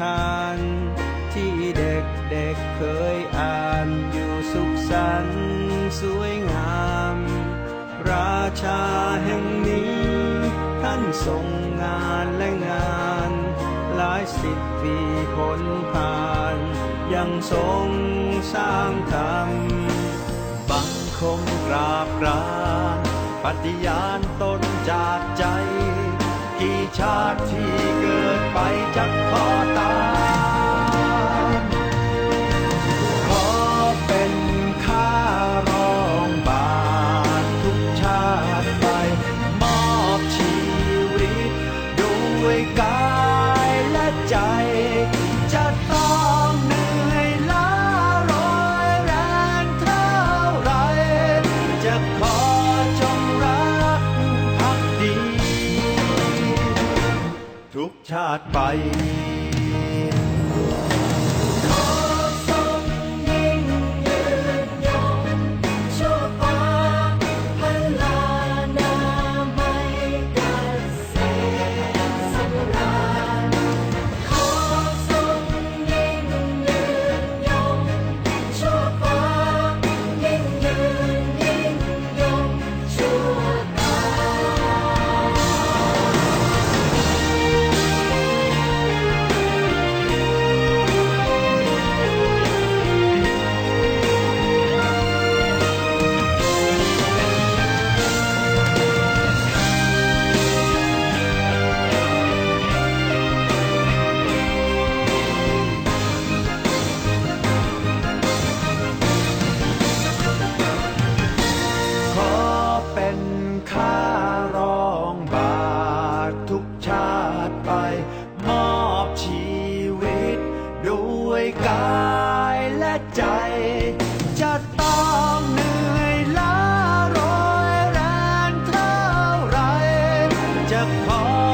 ทาน ที่เด็กเด็กเคยอ่านอยู่สุขสันต์สวยงาม ราชาแห่งนี้ ท่านทรงงานและงาน หลายสิบปีผลผ่าน ยังทรงสร้างธรรมบังคมกราบกรานปฏิญาณตนจากใจ กี่ชาติที่เกิดไปจะขอตาย กชาติไป Có